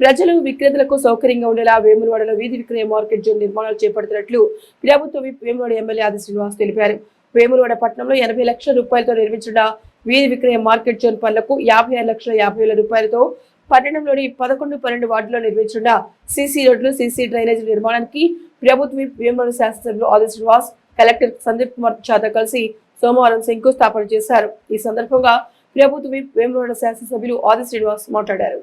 ప్రజలు విక్రేతలకు సౌకర్యంగా ఉండేలా వేములవాడలో వీధి విక్రయ మార్కెట్ జోన్ నిర్మాణాలు చేపడుతున్నట్లు ప్రభుత్వ వేములవాడ ఎమ్మెల్యే ఆది శ్రీనివాస్ తెలిపారు. వేములవాడ పట్టణంలో ఎనభై లక్షల రూపాయలతో నిర్మించిన వీధి విక్రయ మార్కెట్ జోన్ పనులకు యాభై ఆరు లక్షల యాభై వేల రూపాయలతో పట్టణంలోని పదకొండు పన్నెండు వార్డులో నిర్మించిన సీసీ రోడ్లు సీసీ డ్రైనేజీ నిర్మాణానికి ప్రభుత్వ వేములవాడ శాసనసభ్యులు ఆది శ్రీనివాస్ కలెక్టర్ సందీప్ కుమార్ చాతో కలిసి సోమవారం శంకుస్థాపన చేశారు. ఈ సందర్భంగా ప్రభుత్వ వేములవాడ శాసనసభ్యులు ఆది శ్రీనివాస్ మాట్లాడారు.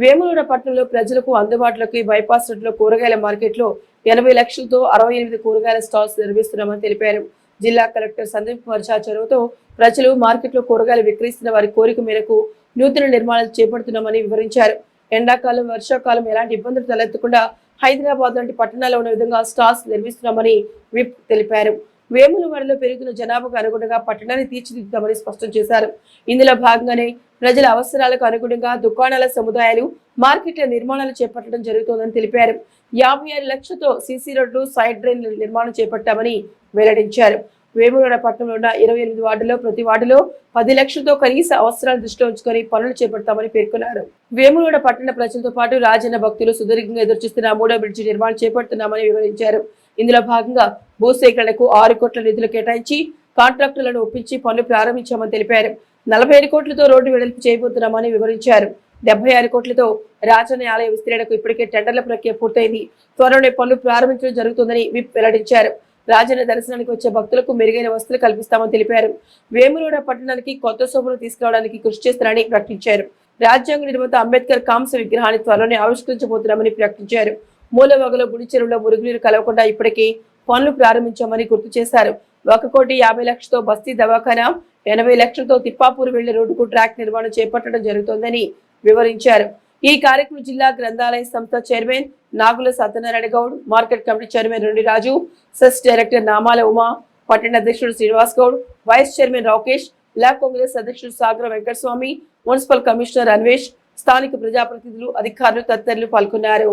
వేములవాడ పట్టణంలో ప్రజలకు అందుబాటులోకి బైపాస్ రోడ్లో కూరగాయల మార్కెట్లో ఎనభై లక్షలతో అరవై ఎనిమిది కూరగాయల స్టాల్స్ నిర్మిస్తున్నామని తెలిపారు. జిల్లా కలెక్టర్ సందీప్ కుమార్ చా చొరవతో ప్రజలు మార్కెట్లో కూరగాయలు విక్రయిస్తున్న వారి కోరిక మేరకు నూతన నిర్మాణాలు చేపడుతున్నామని వివరించారు. ఎండాకాలం వర్షాకాలం ఎలాంటి ఇబ్బందులు తలెత్తకుండా హైదరాబాద్ లాంటి పట్టణాల్లో ఉన్న విధంగా స్టాల్స్ నిర్మిస్తున్నామని విప్ తెలిపారు. వేములవాడలో పెరుగుతున్న జనాభాకు అనుగుణంగా పట్టణాన్ని తీర్చిదిద్దామని స్పష్టం చేశారు. ఇందులో భాగంగానే ప్రజల అవసరాలకు అనుగుణంగా దుకాణాల సముదాయాలు మార్కెట్ల నిర్మాణాలు చేపట్టడం జరుగుతోందని తెలిపారు. యాభై ఆరు లక్షలతో సీసీ రోడ్లు సైడ్ డ్రైన్ల నిర్మాణం చేపట్టామని వెల్లడించారు. వేములవాడ పట్టణంలో ఉన్న ఇరవై ఎనిమిది వార్డులో ప్రతి వార్డులో పది లక్షలతో కనీస అవసరాలు దృష్టిలో ఉంచుకొని పనులు చేపడతామని పేర్కొన్నారు. వేములవాడ పట్టణ ప్రజలతో పాటు రాజన్న భక్తులు సుదీర్ఘంగా ఎదురుచూస్తున్న మూడో బ్రిడ్జి నిర్మాణం చేపడుతున్నామని వివరించారు. ఇందులో భాగంగా భూసేకరణకు ఆరు కోట్ల నిధులు కేటాయించి కాంట్రాక్టులను ఒప్పించి పనులు ప్రారంభించామని తెలిపారు. నలభై ఐదు కోట్లతో రోడ్డు వెడల్పు చేయబోతున్నామని వివరించారు. డెబ్బై ఆరు కోట్లతో రాజన్న ఆలయ విస్తరణకు ఇప్పటికే టెండర్ల ప్రక్రియ పూర్తయింది. త్వరలోనే పనులు ప్రారంభించడం జరుగుతుందని విప్ వెల్లడించారు. రాజన్న దర్శనానికి వచ్చే భక్తులకు మెరుగైన వసతులు కల్పిస్తామని తెలిపారు. వేములవాడ పట్టణానికి కొత్త శోభను తీసుకురావడానికి కృషి చేస్తారని ప్రకటించారు. రాజ్యాంగ నిర్మాత అంబేద్కర్ కాంస్య విగ్రహాన్ని త్వరలోనే ఆవిష్కరించబోతున్నామని ప్రకటించారు. మూలవగలో గుడి చెరువులో మురుగునీరు కలవకుండా ఇప్పటికే పనులు ప్రారంభించామని గుర్తు చేశారు. ఒక కోటి యాభై లక్షలతో బస్తీ దవాఖానా ఎనభై లక్షలతో తిప్పాపూర్ వెళ్ళే రోడ్డుకు ట్రాక్ నిర్మాణం చేపట్టడం జరుగుతోందని వివరించారు. ఈ కార్యక్రమం జిల్లా గ్రంథాలయ సంస్థ chairman Nagula Satyanarayana Goud market committee chairman రెండు రాజు సెస్ డైరెక్టర్ నామాల ఉమా పట్టణ అధ్యక్షుడు శ్రీనివాస్ గౌడ్ వైస్ చైర్మన్ రాకేష్ లా కాంగ్రెస్ అధ్యక్షుడు సాగర వెంకటస్వామి మున్సిపల్ కమిషనర్ అన్వేష్ స్థానిక ప్రజాప్రతినిధులు అధికారులు తదితరులు పాల్గొన్నారు.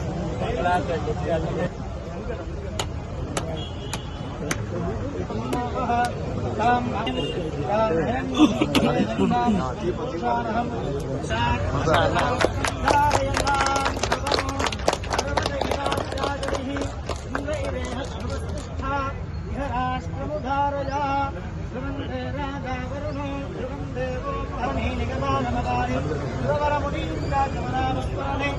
రాష్ట్రముధారయా సుగంధే రాజావరుణో సుగంధేవో పరమే నిగమానమదాని సురవరముని రాజమనామస్మరణే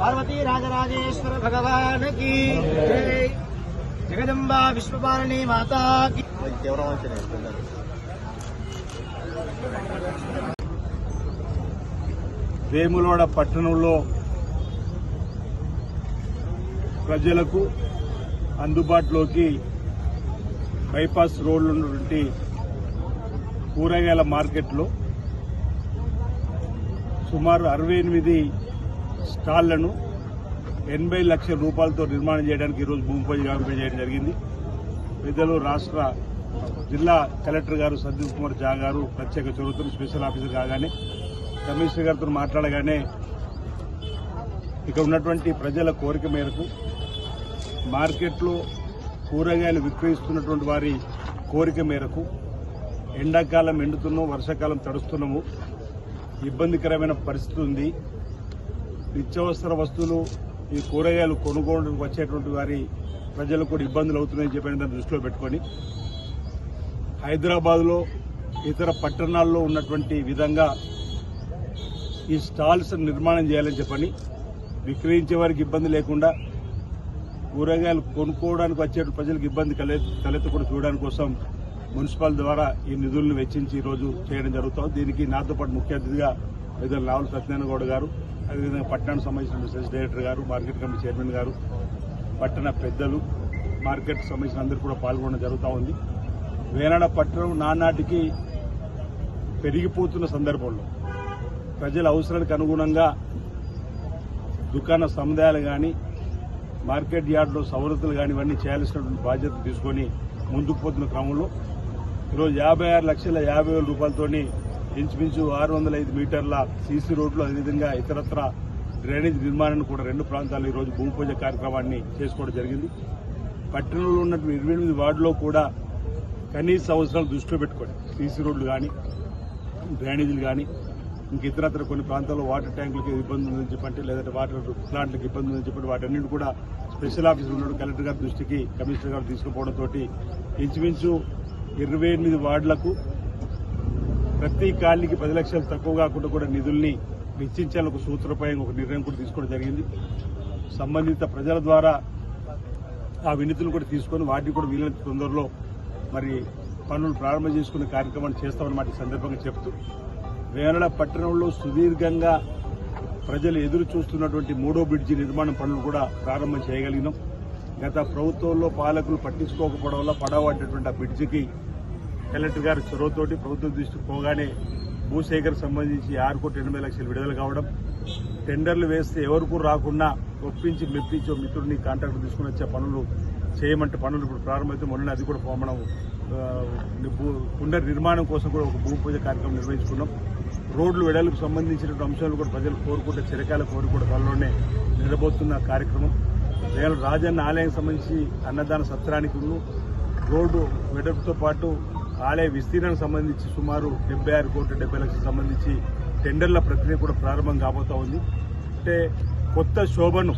పార్వతీ రాజరాజేశ్వర భగవాన్ की జై. జగదంబా విశ్వపాలని మాతా की వేములవాడ పట్టణంలో ప్రజలకు అందుబాటులోకి బైపాస్ రోడ్లు ఉన్నటువంటి కూరగాయల మార్కెట్లో సుమారు అరవై ఎనిమిది స్టాళ్ళను ఎనభై లక్షల రూపాయలతో నిర్మాణం చేయడానికి ఈరోజు భూమి పూజ చేయడం జరిగింది. పెద్దలు రాష్ట్ర జిల్లా కలెక్టర్ గారు సందీప్ కుమార్ జా గారు ప్రత్యేక చొరవతో స్పెషల్ ఆఫీసర్ కాగానే కమిషనర్ గారితో మాట్లాడగానే ఇక్కడ ఉన్నటువంటి ప్రజల కోరిక మేరకు మార్కెట్లో కూరగాయలు విక్రయిస్తున్నటువంటి వారి కోరిక మేరకు ఎండాకాలం ఎండుతున్నాం వర్షాకాలం తడుస్తున్నాము. ఇబ్బందికరమైన పరిస్థితి ఉంది. నిత్యావసర వస్తువులు ఈ కూరగాయలు కొనుగోలు వచ్చేటువంటి వారి ప్రజలకు కూడా ఇబ్బందులు అవుతున్నాయని చెప్పిన దాన్ని దృష్టిలో పెట్టుకొని హైదరాబాద్లో ఇతర పట్టణాల్లో ఉన్నటువంటి విధంగా ఈ స్టాల్స్ నిర్మాణం చేయాలని చెప్పని విక్రయించే వారికి ఇబ్బంది లేకుండా కూరగాయలు కొనుక్కోవడానికి వచ్చే ప్రజలకు ఇబ్బంది కలె తలెత్తకుండా చూడడానికి కోసం మున్సిపల్ ద్వారా ఈ నిధులను వెచ్చించి ఈ రోజు చేయడం జరుగుతుంది. దీనికి నాతో పాటు ముఖ్య అతిథిగా పెద్దలు రావుల సత్యనారాయణగౌడ్ గారు అదేవిధంగా పట్టణానికి సంబంధించిన బిజినెస్ డైరెక్టర్ గారు మార్కెట్ కమిటీ చైర్మన్ గారు పట్టణ పెద్దలు మార్కెట్ సంబంధించిన అందరూ కూడా పాల్గొనడం జరుగుతూ ఉంది. వేనాడ పట్టణం నానాటికి పెరిగిపోతున్న సందర్భంలో ప్రజల అవసరానికి అనుగుణంగా దుకాణ సముదాయాలు కానీ మార్కెట్ యార్డులో సవలతులు కానీ ఇవన్నీ చేయాల్సినటువంటి బాధ్యత తీసుకొని ముందుకు పోతున్న క్రమంలో ఈరోజు యాభై ఆరు లక్షల యాభై వేల రూపాయలతోని ఇంచుమించు ఆరు వందల ఐదు మీటర్ల సీసీ రోడ్లు అదేవిధంగా ఇతరత్ర డ్రైనేజ్ నిర్మాణాన్ని కూడా రెండు ప్రాంతాల్లో ఈరోజు భూమి పూజ కార్యక్రమాన్ని చేసుకోవడం జరిగింది. పట్టణంలో ఉన్నటువంటి ఇరవై ఎనిమిది వార్డులో కూడా కనీస అవసరాలు దృష్టిలో పెట్టుకోండి. సీసీ రోడ్లు కానీ డ్రైనేజీలు కానీ ఇంక ఇతరత్ర కొన్ని ప్రాంతాల్లో వాటర్ ట్యాంకులకి ఇబ్బంది ఉందని చెప్పంటే లేదంటే వాటర్ ప్లాంట్లకు ఇబ్బంది ఉందని చెప్పండి వాటన్నింటి కూడా స్పెషల్ ఆఫీసులు ఉన్నాడు కలెక్టర్ గారి దృష్టికి కమిషనర్ గారు తీసుకుపోవడంతో ఇంచుమించు ఇరవై ఎనిమిది వార్డులకు ప్రతి కాలనీకి పది లక్షలు తక్కువ కాకుండా కూడా నిధుల్ని వెచ్చించాలని ఒక సూత్రప్రాయం ఒక నిర్ణయం కూడా తీసుకోవడం జరిగింది. సంబంధిత ప్రజల ద్వారా ఆ వినతులు కూడా తీసుకొని వాటిని కూడా వీలైనంత తొందరలో మరి పనులు ప్రారంభం చేసుకునే కార్యక్రమాన్ని చేస్తామన్నమాట ఈ సందర్భంగా చెప్తూ వేనడ పట్టణంలో సుదీర్ఘంగా ప్రజలు ఎదురు చూస్తున్నటువంటి మూడో బ్రిడ్జి నిర్మాణ పనులు కూడా ప్రారంభం చేయగలిగినాం. గత ప్రభుత్వంలో పాలకులు పట్టించుకోకపోవడం వల్ల పడవడ్డటువంటి ఆ బ్రిడ్జికి కలెక్టర్ గారి చొరవతోటి ప్రభుత్వం దృష్టికి పోగానే భూసేకరణ సంబంధించి ఆరు కోట్ల ఎనభై లక్షలు విడుదల కావడం టెండర్లు వేస్తే ఎవరికు రాకుండా ఒప్పించి మెప్పించి మిత్రుడిని కాంట్రాక్ట్ తీసుకుని వచ్చే పనులు చేయమంటే పనులు ఇప్పుడు ప్రారంభమైతే మొన్న అది కూడా మనం పునర్నిర్మాణం నిర్మాణం కోసం కూడా ఒక భూమి పూజ కార్యక్రమం నిర్వహించుకున్నాం. రోడ్లు వెడలకు సంబంధించిన అంశాలు కూడా ప్రజలు కోరుకుంటే చిరకాల కోరి త్వరలోనే నిలబోతున్న కార్యక్రమం. వేళ రాజన్న ఆలయం సంబంధించి అన్నదాన సత్రానికి రోడ్డు వెడల్పుతో పాటు ఆలయ విస్తీర్ణానికి సంబంధించి సుమారు డెబ్బై ఆరు కోట్ల డెబ్బై లక్షలకు సంబంధించి టెండర్ల ప్రక్రియ కూడా ప్రారంభం కాబోతా ఉంది. అంటే కొత్త శోభను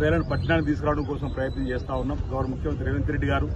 వేలను పట్టణానికి తీసుకురావడం కోసం ప్రయత్నం చేస్తా ఉన్నాం. గౌరవ ముఖ్యమంత్రి రేవంత్ రెడ్డి గారు.